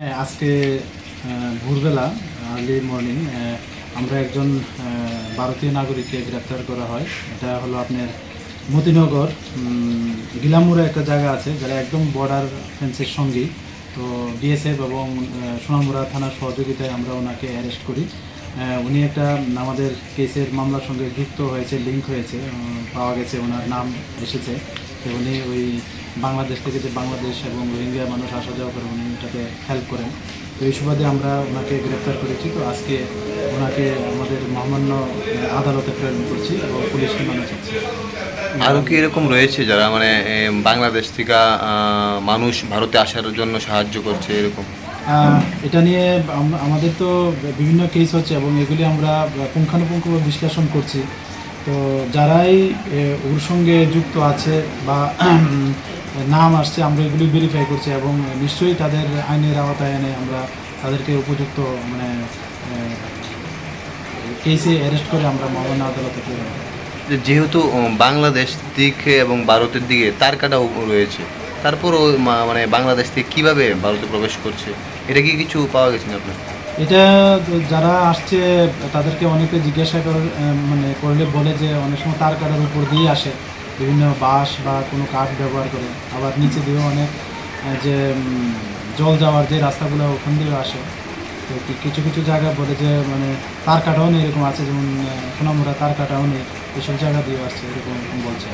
হ্যাঁ, আজকে ভোরবেলা আর্লি মর্নিং আমরা একজন ভারতীয় নাগরিককে গ্রেপ্তার করা হয়। এটা হলো আপনার মতিনগর গিলামুরে একটা জায়গা আছে যারা একদম বর্ডার ফেন্সের সঙ্গেই। তো বিএসএফ এবং সোনামুরা থানার সহযোগিতায় আমরা ওনাকে অ্যারেস্ট করি। উনি একটা আমাদের কেসের মামলার সঙ্গে যুক্ত হয়েছে লিঙ্ক হয়েছে পাওয়া গেছে ওনার নাম এসেছে। তো উনি ওই বাংলাদেশ থেকে যে বাংলাদেশ এবং রোহিঙ্গা মানুষ আসা যাওয়া করে উনি এটাতে হেল্প করেন। তো এই সুবাদে আমরা ওনাকে গ্রেপ্তার করেছি তো আজকে ওনাকে আমাদের মহামান্য আদালতে প্রেরণ করছি এবং পুলিশ রিমান্ডে চাচ্ছি। আরও কি এরকম রয়েছে যারা মানে বাংলাদেশ থেকে মানুষ ভারতে আসার জন্য সাহায্য করছে এরকম? এটা নিয়ে আম- আমাদের তো বিভিন্ন কেস হচ্ছে এবং এগুলি আমরা পুঙ্খানুপুঙ্খ বিশ্লেষণ করছি। তো যারাই ওর সঙ্গে যুক্ত আছে বা নাম আসছে, আমরা এগুলি ভেরিফাই করছি এবং নিশ্চয়ই তাদের আইনের আওতায় এনে আমরা তাদেরকে উপযুক্ত মানে কেসে অ্যারেস্ট করে আমরা মহামান্য আদালতে প্রেরণ যেহেতু বাংলাদেশ দিকে এবং ভারতের দিকে তার কাটাও রয়েছে, তারপরও মানে বাংলাদেশ থেকে কীভাবে ভারতে প্রবেশ করছে, এটা কি কিছু পাওয়া গেছে না আপনার? এটা যারা আসছে তাদেরকে অনেকে জিজ্ঞাসা করে মানে করলে বলে যে অনেক সময় তার কাটার উপর দিয়ে আসে। বিভিন্ন বাঁশ বা কোনো কাঠ ব্যবহার করে। আবার নিচে দিয়েও অনেক যে জল যাওয়ার যে রাস্তাগুলো ওখান দিয়েও আসে। তো কিছু কিছু জায়গা বলে যে মানে তার কাটাও নেই এরকম আছে। যেমন আহ, সোনামুড়া তার কাটাও নেই। এসব জায়গা দিয়েও আসছে এরকম বলছে।